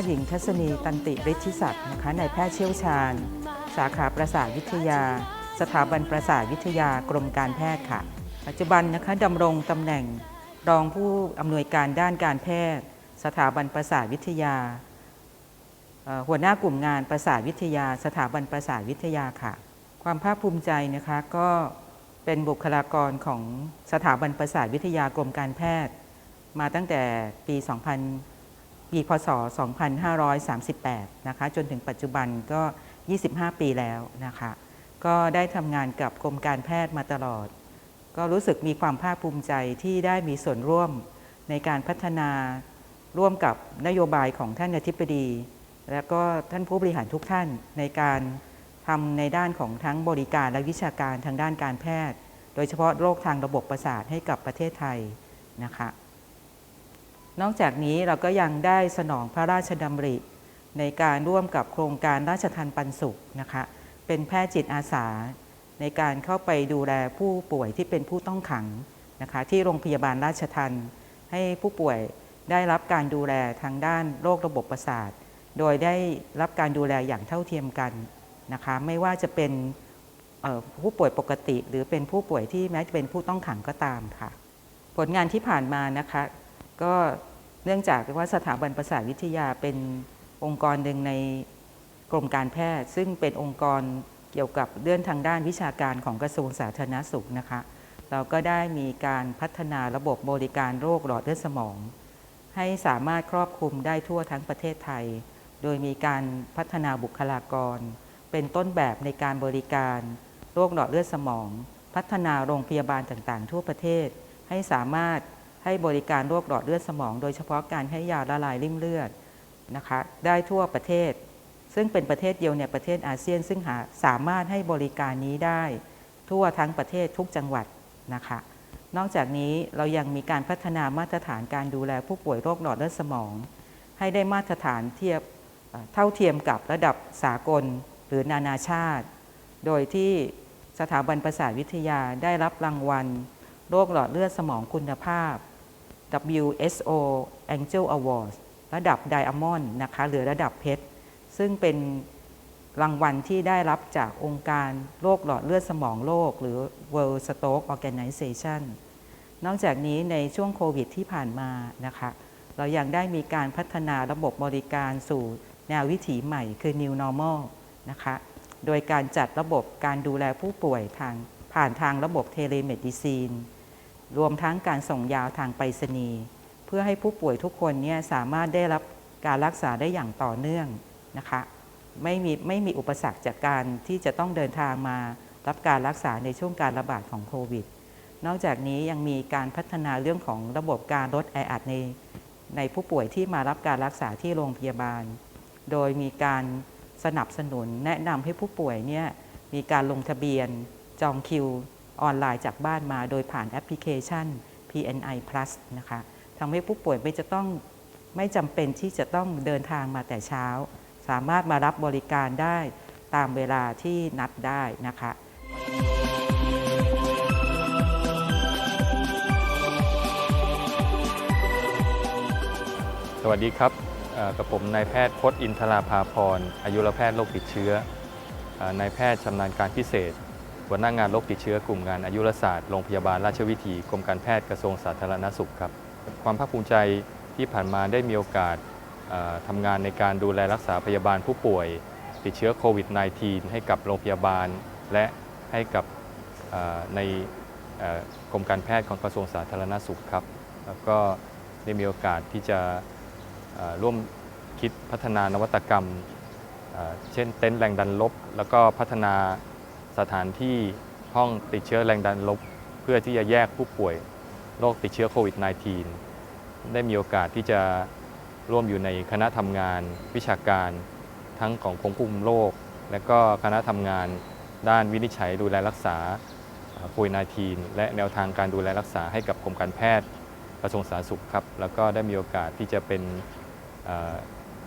ทย์หญิงทัศนีตันติฤทธิศักดิ์นะคะนายแพทย์เชี่ยวชาญ สาขาประสาทวิทยา สถาบันประสาทวิทยากรมการแพทย์ค่ะ ปัจจุบันนะคะดำรงตำแหน่งรองผู้อำนวยการด้านการแพทย์ สถาบันประสาทวิทยา หัวหน้ากลุ่มงานประสาทวิทยา สถาบันประสาทวิทยาค่ะ ความภาคภูมิใจนะคะก็เป็นบุคลากรของสถาบันประสาทวิทยากรมการแพทย์ มาตั้งแต่ปี2000 ปีพศ 2538 นะคะ จนถึงปัจจุบันก็ 25 ปีแล้วนะคะ ก็ได้ทำงานกับกรมการแพทย์มาตลอด ก็รู้สึกมีความภาคภูมิใจที่ได้มีส่วนร่วมในการพัฒนาร่วมกับนโยบายของท่านอธิบดี และก็ท่านผู้บริหารทุกท่านในการทำในด้านของทั้งบริการและวิชาการทางด้านการแพทย์ โดยเฉพาะโรคทางระบบประสาทให้กับประเทศไทยนะคะ นอกจากนี้เราก็ยังได้สนองพระราชดำริ ในการร่วมกับโครงการราชทันปันสุขนะคะเป็นแพทย์จิตอาสา ในการเข้าไปดูแลผู้ป่วยที่เป็นผู้ต้องขังนะคะที่โรงพยาบาลราชทันให้ผู้ป่วยได้รับการดูแลทางด้านโรคระบบประสาท โดยได้รับการดูแลอย่างเท่าเทียมกันนะคะไม่ว่าจะเป็นผู้ป่วยปกติ หรือเป็นผู้ป่วยที่แม้จะเป็นผู้ต้องขังก็ตามค่ะ ผลงานที่ผ่านมานะคะ ก็เนื่องจากว่าสถาบันประสาทวิทยาเป็นองค์กรหนึ่งในกรมการแพทย์ ซึ่งเป็นองค์กรเกี่ยวกับเรื่องทางด้านวิชาการของกระทรวงสาธารณสุขนะคะ เราก็ได้มีการพัฒนาระบบบริการโรคหลอดเลือดสมอง ให้สามารถครอบคลุมได้ทั่วทั้งประเทศไทย โดยมีการพัฒนาบุคลากร เป็นต้นแบบในการบริการ โรคหลอดเลือดสมอง พัฒนาโรงพยาบาลต่างๆ ทั่วประเทศ ให้สามารถ ให้บริการโรคหลอดเลือดสมอง โดยเฉพาะการให้ยาละลายริ่มเลือดนะคะได้ทั่วประเทศ ซึ่งเป็นประเทศเดียวในประเทศอาเซียน ซึ่งหาสามารถให้บริการนี้ได้ ทั่วทั้งประเทศทุกจังหวัดนะคะนอกจากนี้เรายังมีการพัฒนามาตรฐานการดูแลผู้ป่วยโรคหลอดเลือดสมอง ให้ได้มาตรฐานเทียบเอ่อเท่าเทียมกับระดับสากลหรือนานาชาติ โดยที่สถาบันประสาทวิทยาได้รับรางวัล โรคหลอดเลือดสมองคุณภาพ WSO Angel Awards ระดับ Diamond นะคะหรือระดับเพชร ซึ่งเป็นรางวัลที่ได้รับจากองค์การโรคหลอดเลือดสมองโลก หรือ World Stroke Organization นอกจากนี้ในช่วงโควิดที่ผ่านมานะคะเรายังได้มีการพัฒนาระบบบริการสู่แนววิถีใหม่คือ New Normal นะคะโดยการจัดระบบการดูแลผู้ป่วยทางผ่านทางระบบเทเลเมดิซีน รวมทั้งการส่งยาทางไปรษณีย์เพื่อให้ผู้ป่วยทุกคนเนี่ยสามารถได้รับการรักษาได้อย่างต่อเนื่องนะคะไม่มีไม่มีอุปสรรคจากการที่จะต้องเดินทางมารับการรักษาในช่วงการระบาดของโควิด นอกจากนี้ยังมีการพัฒนาเรื่องของระบบการลดแออัดในในผู้ป่วยที่มารับการรักษาที่โรงพยาบาล โดยมีการสนับสนุนแนะนำให้ผู้ป่วยเนี่ยมีการลงทะเบียนจองคิว ออนไลน์จากบ้านมาโดยผ่านแอปพลิเคชัน PNI Plus นะคะทำให้ผู้ป่วยไม่จะต้องไม่จำเป็นที่จะต้องเดินทางมาแต่เช้า สามารถมารับบริการได้ตามเวลาที่นัดได้นะคะสวัสดีครับกับผมนายแพทย์พจน์อินทราภาพรอายุรแพทย์โรคติดเชื้อนายแพทย์ชำนาญการพิเศษ หัวหน้างานโรคติดเชื้อกลุ่มงานอายุรศาสตร์โรงพยาบาลราชวิถีกรมการแพทย์กระทรวงสาธารณสุขครับ ความภาคภูมิใจที่ผ่านมาได้มีโอกาสเอ่อทำงานในการดูแลรักษาพยาบาลผู้ป่วย ติดเชื้อโควิด -19 ให้กับโรงพยาบาล และให้กับในกรมการแพทย์ของกระทรวงสาธารณสุขครับแล้วก็ได้มีโอกาสที่จะร่วมคิดพัฒนานวัตกรรม เช่นเต็นท์แรงดันลบ แล้วก็พัฒนา สถานที่ห้องติดเชื้อแรงดันลบ เพื่อที่จะแยกผู้ป่วยโรคติดเชื้อโควิด -19 ได้มีโอกาสที่จะร่วมอยู่ในคณะทำงานวิชาการ ทั้งของกรมควบคุมโรคและก็คณะทำงานด้านวินิจฉัยดูแลรักษาโควิด -19 และแนวทางการดูแลรักษาให้กับกรมการแพทย์กระทรวงสาธารณสุขครับ แล้วก็ได้มีโอกาสที่จะเป็น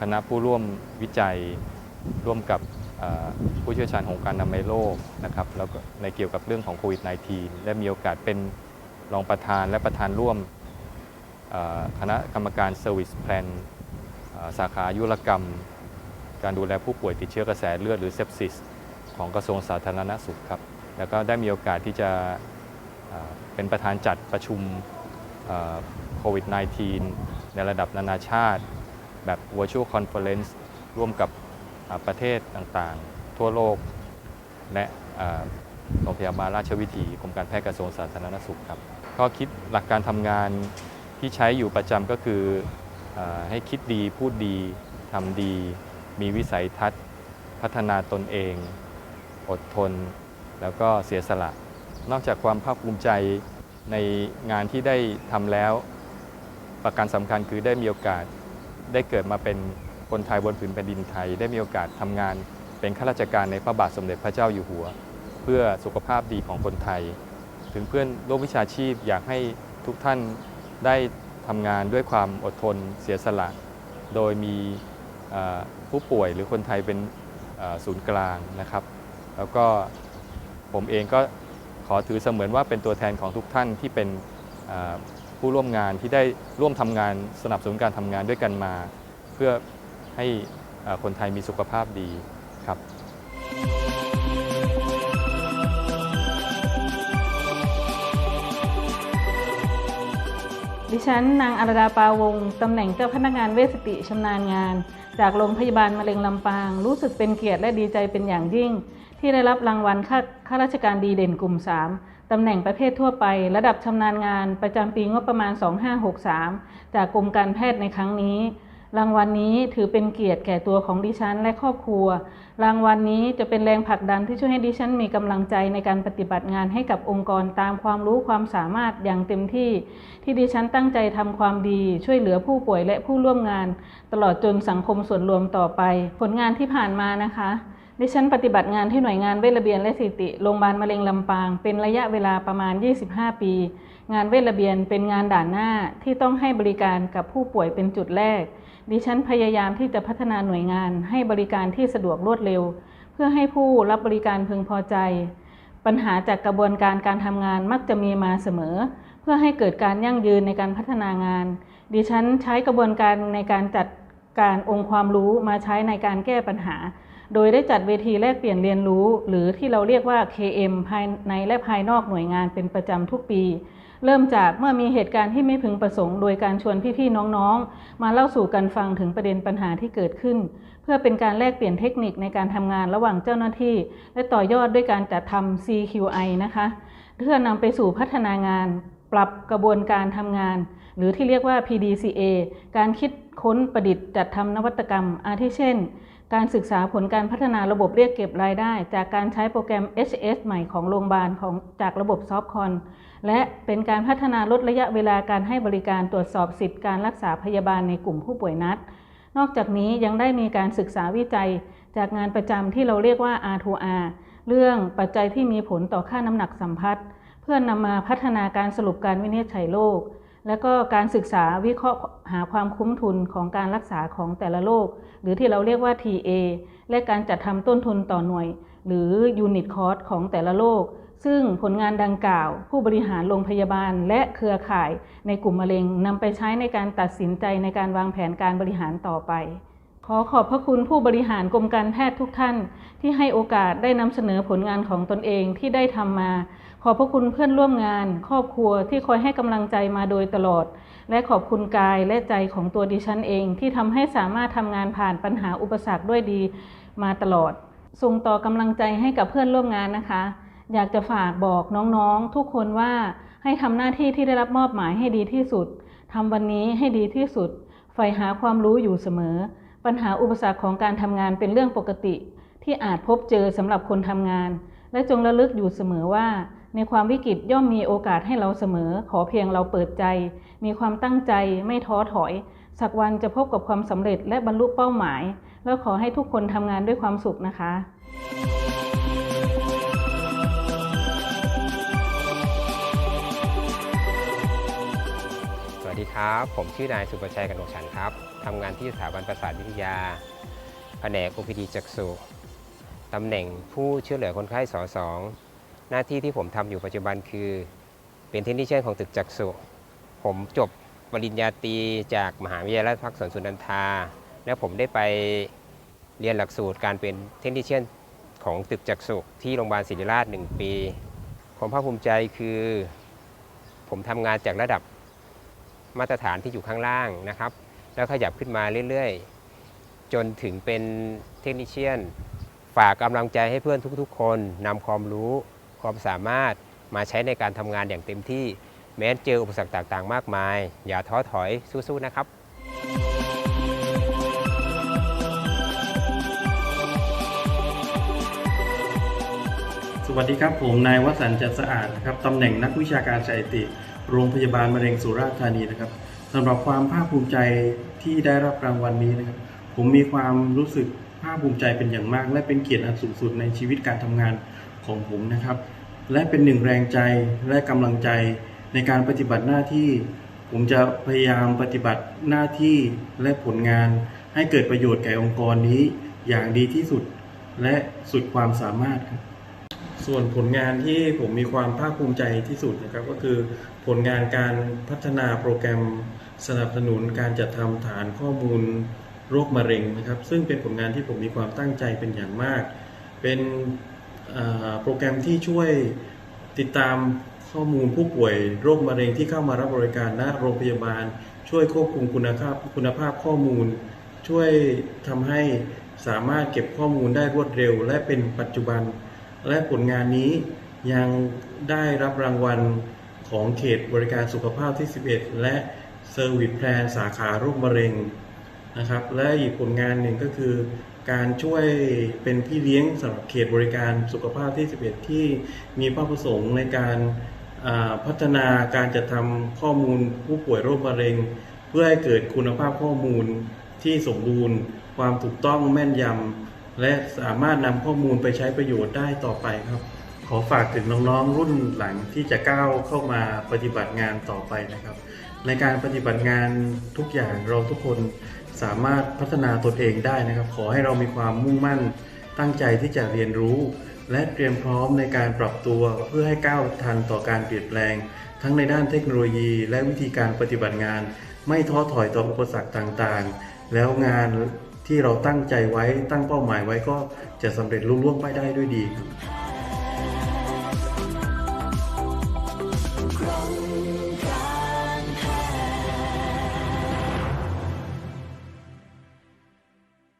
คณะผู้ร่วมวิจัยร่วมกับ ผู้เชี่ยวชาญของการอนามัยโลกนะครับแล้วก็ในเกี่ยวกับเรื่องของโควิด -19 และมีโอกาสเป็นรองประธานและประธานร่วมคณะกรรมการ Service Plan เอ่อ่าสาขายุรกรรม การดูแลผู้ป่วยติดเชื้อกระแสเลือดหรือเซปซิสของกระทรวงสาธารณสุขครับ แล้วก็ได้มีโอกาสที่จะเป็นประธานจัดประชุมโควิด -19 ในระดับนานาชาติ แบบ virtual conference ร่วมกับ ประเทศต่างๆ ทั่วโลก และโรงพยาบาลราชวิถีกรมการแพทย์กระทรวงสาธารณสุขครับข้อคิดหลักการทำงานที่ใช้อยู่ประจำก็คืออให้คิดดีพูดดีทำดี มีวิสัยทัศน์ พัฒนาตนเอง อดทน แล้วก็เสียสละ นอกจากความภาคภูมิใจในงานที่ได้ทำแล้ว ประการสำคัญคือได้มีโอกาสได้เกิดมาเป็น คนไทยบนผืนแผ่นดินไทยได้มีโอกาสทำงานเป็นข้าราชการในพระบาทสมเด็จพระเจ้าอยู่หัว เพื่อสุขภาพดีของคนไทย ถึงเพื่อนร่วมวิชาชีพอยากให้ทุกท่านได้ทำงานด้วยความอดทนเสียสละ โดยมีผู้ป่วยหรือคนไทยเป็นศูนย์กลางนะครับ แล้วก็ผมเองก็ขอถือเสมือนว่าเป็นตัวแทนของทุกท่านที่เป็นผู้ร่วมงานที่ได้ร่วมทำงานสนับสนุนการทำงานด้วยกันมา เพื่อ ให้คนไทยมีสุขภาพดีครับดิฉันนางอารดาปาวง ตำแหน่งเจ้าพนักงานเวสติชำนาญงาน จากโรงพยาบาลมะเร็งลำปาง รู้สึกเป็นเกียรติและดีใจเป็นอย่างยิ่ง ที่ได้รับรางวัลข้าข้าราชการดีเด่นกลุ่ม 3 ตำแหน่งประเภททั่วไป ระดับชำนาญงานประจำปีงบประมาณ 2563 จากกรมการแพทย์ในครั้งนี้ รางวัลนี้ถือเป็นเกียรติแก่ตัวของดิฉันและครอบครัว รางวัลนี้จะเป็นแรงผลักดันที่ช่วยให้ดิฉันมีกำลังใจในการปฏิบัติงานให้กับองค์กรตามความรู้ความสามารถอย่างเต็มที่ ที่ดิฉันตั้งใจทำความดี ช่วยเหลือผู้ป่วยและผู้ร่วมงาน ตลอดจนสังคมส่วนรวมต่อไป ผลงานที่ผ่านมานะคะดิฉันปฏิบัติงานที่หน่วยงานเวชระเบียนและสิติโรงพยาบาลมะเร็งลำปาง เป็นระยะเวลาประมาณ 25 ปี งานเวชระเบียนเป็นงานด่านหน้าที่ต้องให้บริการกับผู้ป่วยเป็นจุดแรก ดิฉันพยายามที่จะพัฒนาหน่วยงาน ให้บริการที่สะดวกรวดเร็ว เพื่อให้ผู้รับบริการพึงพอใจ ปัญหาจากกระบวนการการทำงานมักจะมีมาเสมอ เพื่อให้เกิดการยั่งยืนในการพัฒนางาน ดิฉันใช้กระบวนการในการจัดการองค์ความรู้มาใช้ในการแก้ปัญหา โดยได้จัดเวทีแลกเปลี่ยนเรียนรู้ หรือที่เราเรียกว่า KM ภายในและภายนอกหน่วยงานเป็นประจำทุกปี เริ่มจากเมื่อมีเหตุการณ์ที่ไม่พึงประสงค์โดยการชวนพี่ๆน้องๆ มาเล่าสู่กันฟังถึงประเด็นปัญหาที่เกิดขึ้น เพื่อเป็นการแลกเปลี่ยนเทคนิคในการทำงานระหว่างเจ้าหน้าที่ และต่อยอดด้วยการจัดทำ CQI นะคะเพื่อนำไปสู่พัฒนางาน ปรับกระบวนการทำงาน หรือที่เรียกว่า PDCA การคิดค้นประดิษฐ์จัดทำนวัตกรรม อาทิเช่น การศึกษาผลการพัฒนาระบบเรียกเก็บรายได้ จากการใช้โปรแกรม HS ใหม่ของโรงพยาบาลของจากระบบซอฟคอน และเป็นการพัฒนาลดระยะเวลาการให้บริการตรวจสอบสิทธิการรักษาพยาบาลในกลุ่มผู้ป่วยนัด นอกจากนี้ยังได้มีการศึกษาวิจัย จากงานประจำที่เราเรียกว่า R2R เรื่องปัจจัยที่มีผลต่อค่าน้ำหนักสัมพัทธ์ เพื่อนนำมาพัฒนาการสรุปการวินิจฉัยโรคและก็การศึกษาวิเคราะห์หาความคุ้มทุนของการรักษาของแต่ละโรคหรือที่เราเรียกว่า TA และการจัดทำต้นทุนต่อหน่วย หรือ Unit Cost ของแต่ละโรค ซึ่งผลงานดังกล่าว ผู้บริหารโรงพยาบาลและเครือข่ายในกลุ่มมะเร็งนำไปใช้ในการตัดสินใจในการวางแผนการบริหารต่อไป ขอขอบพระคุณผู้บริหารกรมการแพทย์ทุกท่าน ที่ให้โอกาสได้นำเสนอผลงานของตนเองที่ได้ทำมา ขอบพระคุณเพื่อนร่วมงาน ครอบครัวที่คอยให้กำลังใจมาโดยตลอด และขอบคุณกายและใจของตัวดิฉันเอง ที่ทำให้สามารถทำงานผ่านปัญหาอุปสรรคด้วยดีมาตลอด ส่งต่อกำลังใจให้กับเพื่อนร่วมงานนะคะ อยากจะฝากบอกน้องๆ ทุกคนว่าให้ทำหน้าที่ที่ได้รับมอบหมายให้ดีที่สุดทำวันนี้ให้ดีที่สุดใฝ่หาความรู้อยู่เสมอ ปัญหาอุปสรรคของการทำงานเป็นเรื่องปกติ ที่อาจพบเจอสำหรับคนทำงาน และจงระลึกอยู่เสมอว่า ในความวิกฤตย่อมมีโอกาสให้เราเสมอ ขอเพียงเราเปิดใจ มีความตั้งใจไม่ท้อถอย สักวันจะพบกับความสำเร็จและบรรลุเป้าหมาย แล้วขอให้ทุกคนทำงานด้วยความสุขนะคะ ดีครับ ผมชื่อนายสุประชัยกนกฉันครับทำงานที่สถาบันประสาทวิทยา แผนก OPD จักษุตำแหน่งผู้ช่วยเหลือคนไข้สอสองหน้าที่ที่ผมทำอยู่ปัจจุบันคือ เป็นเทคนิชเชนของตึกจักษุผมจบปริญญาตรีจากมหาวิทยาลัยภาคสวนสุนันทา แล้วผมได้ไปเรียนหลักสูตรการเป็นเทคนิชเชนของตึกจักษุที่โรงพยาบาลศิริราช 1 ปีความภาคภูมิใจคือ ผมทำงานจากระดับ มาตรฐานที่อยู่ข้างล่างนะครับ แล้วขยับขึ้นมาเรื่อยๆ จนถึงเป็นเทคนิชเชียน ฝากกำลังใจให้เพื่อนทุกๆ คนนำความรู้ความสามารถมาใช้ในการทำงานอย่างเต็มที่แม้เจออุปสรรคต่างๆ มากมาย อย่าท้อถอยสู้ๆนะครับสวัสดีครับ ผม นายวสันต์จันทร์สะอาดครับตำแหน่งนักวิชาการสถิติ โรงพยาบาลมะเร็งสุราษฎร์ธานีนะครับสำหรับความภาคภูมิใจที่ได้รับรางวัลนี้นะครับ ผมมีความรู้สึกภาคภูมิใจเป็นอย่างมาก และเป็นเกียรติอันสูงสุดในชีวิตการทำงานของผมนะครับ และเป็นหนึ่งแรงใจและกำลังใจในการปฏิบัติหน้าที่ ผมจะพยายามปฏิบัติหน้าที่และผลงาน ให้เกิดประโยชน์แก่องค์กรนี้อย่างดีที่สุด และสุดความสามารถครับ ส่วนผลงานที่ผมมีความภาคภูมิใจที่สุดนะครับก็คือผลงานการพัฒนาโปรแกรมสนับสนุนการจัดทำฐานข้อมูลโรคมะเร็งนะครับ ซึ่งเป็นผลงานที่ผมมีความตั้งใจเป็นอย่างมาก เป็นโปรแกรมที่ช่วยติดตามข้อมูลผู้ป่วยโรคมะเร็งที่เข้ามารับบริการณโรงพยาบาล ช่วยควบคุมคุณภาพคุณภาพข้อมูล ช่วยทำให้สามารถเก็บข้อมูลได้รวดเร็ว และเป็นปัจจุบัน และผลงานนี้ยังได้รับรางวัลของเขตบริการสุขภาพที่ 11 และเซอร์วิสแพลนสาขาโรคมะเร็งนะครับ และอีกผลงานหนึ่งก็คือ การช่วยเป็นพี่เลี้ยงสำหรับเขตบริการสุขภาพที่ 11 ที่มีเป้าประสงค์ในการพัฒนาการจัดทำข้อมูลผู้ป่วยโรคมะเร็ง เพื่อให้เกิดคุณภาพข้อมูลที่สมบูรณ์ ความถูกต้องแม่นยำ และสามารถนำข้อมูลไปใช้ประโยชน์ได้ต่อไปครับ ขอฝากถึงน้องๆรุ่นหลังที่จะก้าวเข้ามาปฏิบัติงานต่อไปนะครับ ในการปฏิบัติงานทุกอย่างเราทุกคนสามารถพัฒนาตนเองได้นะครับ ขอให้เรามีความมุ่งมั่นตั้งใจที่จะเรียนรู้ และเตรียมพร้อมในการปรับตัวเพื่อให้ก้าวทันต่อการเปลี่ยนแปลง ทั้งในด้านเทคโนโลยี และวิธีการปฏิบัติงาน ไม่ท้อถอยต่ออุปสรรคต่างๆ แล้วงาน ที่เราตั้งใจไว้ตั้งเป้าหมายไว้ก็จะสำเร็จลุล่วงไปได้ด้วยดีครับ